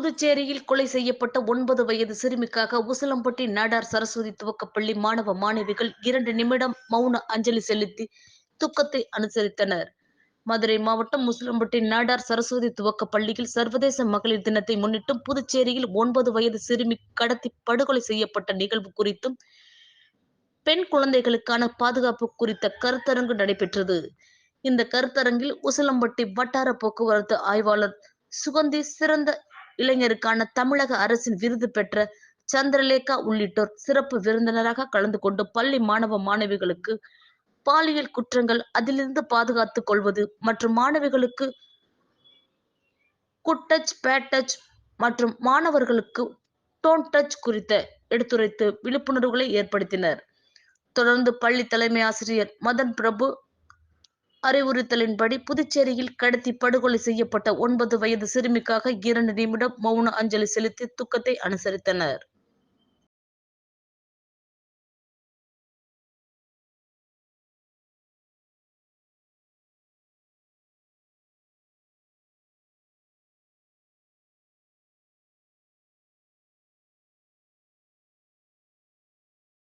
புதுச்சேரியில் கொலை செய்யப்பட்ட ஒன்பது வயது சிறுமிக்காக உசிலம்பட்டி நாடார் சரஸ்வதி துவக்கப்பள்ளி மாணவ மாணவிகள் இரண்டு நிமிடம் மௌன அஞ்சலி செலுத்தி துக்கத்தை அனுசரித்தனர். மதுரை மாவட்டம் முசிலம்பட்டி நாடார் சரஸ்வதி துவக்க பள்ளியில் சர்வதேச மகளிர் தினத்தை முன்னிட்டு புதுச்சேரியில் ஒன்பது வயது சிறுமி கடத்தி படுகொலை செய்யப்பட்ட நிகழ்வு குறித்தும் பெண் குழந்தைகளுக்கான பாதுகாப்பு குறித்த கருத்தரங்கு நடைபெற்றது. இந்த கருத்தரங்கில் உசிலம்பட்டி வட்டார போக்குவரத்து ஆய்வாளர் சுகந்தி சிறந்த இளைஞருக்கான தமிழக அரசின் விருது பெற்ற சந்திரலேகா உள்ளிட்டோர் சிறப்பு விருந்தினராக கலந்து கொண்டு பள்ளி மாணவ மாணவிகளுக்கு பாலியல் குற்றங்கள் அதிலிருந்து பாதுகாத்துக் கொள்வது மற்றும் மாணவிகளுக்கு குட் டச் டச் மற்றும் மாணவர்களுக்கு டோன் டச் குறித்த எடுத்துரைத்து விழிப்புணர்வுகளை ஏற்படுத்தினர். தொடர்ந்து பள்ளி தலைமை ஆசிரியர் மதன் பிரபு அறிவுறுத்தலின்படி புதுச்சேரியில் கடத்தி படுகொலை செய்யப்பட்ட ஒன்பது வயது சிறுமிக்காக இரண்டு நிமிடம் மௌன அஞ்சலி செலுத்தி துக்கத்தை அனுசரித்தனர்.